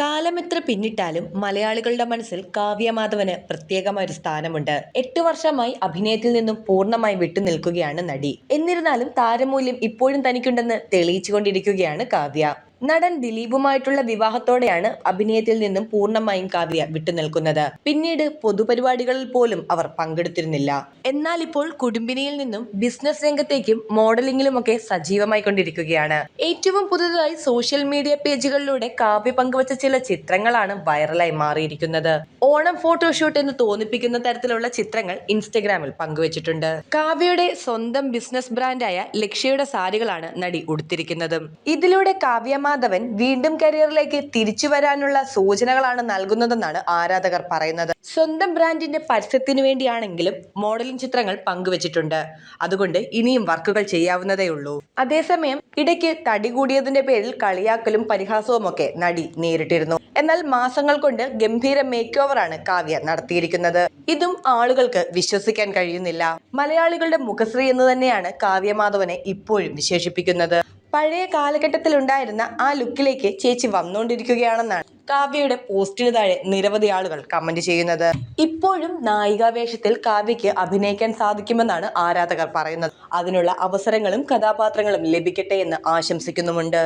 കാലമെത്ര പിന്നിട്ടാലും മലയാളികളുടെ മനസ്സിൽ കാവ്യമാധവന് പ്രത്യേകമായ ഒരു സ്ഥാനമുണ്ട്. എട്ട് വർഷമായി അഭിനയത്തിൽ നിന്നും പൂർണമായി വിട്ടുനിൽക്കുകയാണ് നടി. എന്നിരുന്നാലും താരമൂല്യം ഇപ്പോഴും തനിക്കുണ്ടെന്ന് തെളിയിച്ചുകൊണ്ടിരിക്കുകയാണ് കാവ്യ. നടൻ ദിലീപുമായിട്ടുള്ള വിവാഹത്തോടെയാണ് അഭിനയത്തിൽ നിന്നും പൂർണമായും കാവ്യ വിട്ടുനിൽക്കുന്നത്. പിന്നീട് പൊതുപരിപാടികളിൽ പോലും അവർ പങ്കെടുത്തിരുന്നില്ല. എന്നാൽ ഇപ്പോൾ കുടുംബിനിയിൽ നിന്നും ബിസിനസ് രംഗത്തേക്കും മോഡലിംഗിലുമൊക്കെ സജീവമായി കൊണ്ടിരിക്കുകയാണ്. ഏറ്റവും പുതുതായി സോഷ്യൽ മീഡിയ പേജുകളിലൂടെ കാവ്യ പങ്കുവച്ച ചില ചിത്രങ്ങളാണ് വൈറലായി മാറിയിരിക്കുന്നത്. ഓണം ഫോട്ടോഷൂട്ട് എന്ന് തോന്നിപ്പിക്കുന്ന തരത്തിലുള്ള ചിത്രങ്ങൾ ഇൻസ്റ്റഗ്രാമിൽ പങ്കുവച്ചിട്ടുണ്ട്. കാവ്യയുടെ സ്വന്തം ബിസിനസ് ബ്രാൻഡായ ലക്ഷ്യയുടെ സാരികളാണ് നടി ഉടുത്തിരിക്കുന്നത്. ഇതിലൂടെ കാവ്യമാധവൻ വീണ്ടും കരിയറിലേക്ക് തിരിച്ചു വരാനുള്ള സൂചനകളാണ് നൽകുന്നതെന്നാണ് ആരാധകർ പറയുന്നത്. സ്വന്തം ബ്രാൻഡിന്റെ പരസ്യത്തിനു വേണ്ടിയാണെങ്കിലും മോഡലിംഗ് ചിത്രങ്ങൾ പങ്കുവച്ചിട്ടുണ്ട്. അതുകൊണ്ട് ഇനിയും വർക്കുകൾ ചെയ്യാവുന്നതേ ഉള്ളൂ. അതേസമയം ഇടയ്ക്ക് തടി കൂടിയതിന്റെ പേരിൽ കളിയാക്കലും പരിഹാസവും ഒക്കെ നടി നേരിട്ടിരുന്നു. എന്നാൽ മാസങ്ങൾ കൊണ്ട് ഗംഭീര മേക്ക് ഓവറാണ് കാവ്യ നടത്തിയിരിക്കുന്നത്. ഇതും ആളുകൾക്ക് വിശ്വസിക്കാൻ കഴിയുന്നില്ല. മലയാളികളുടെ മുഖശ്രീ എന്ന് തന്നെയാണ് കാവ്യ മാധവനെ ഇപ്പോഴും വിശേഷിപ്പിക്കുന്നത്. പഴയ കാലഘട്ടത്തിൽ ഉണ്ടായിരുന്ന ആ ലുക്കിലേക്ക് ചേച്ചി വന്നുകൊണ്ടിരിക്കുകയാണെന്നാണ് കാവ്യയുടെ പോസ്റ്റിന് താഴെ നിരവധി ആളുകൾ കമന്റ് ചെയ്യുന്നത്. ഇപ്പോഴും നായികാവേഷത്തിൽ കാവ്യയ്ക്ക് അഭിനയിക്കാൻ സാധിക്കുമെന്നാണ് ആരാധകർ പറയുന്നത്. അതിനുള്ള അവസരങ്ങളും കഥാപാത്രങ്ങളും ലഭിക്കട്ടെ എന്ന് ആശംസിക്കുന്നുമുണ്ട്.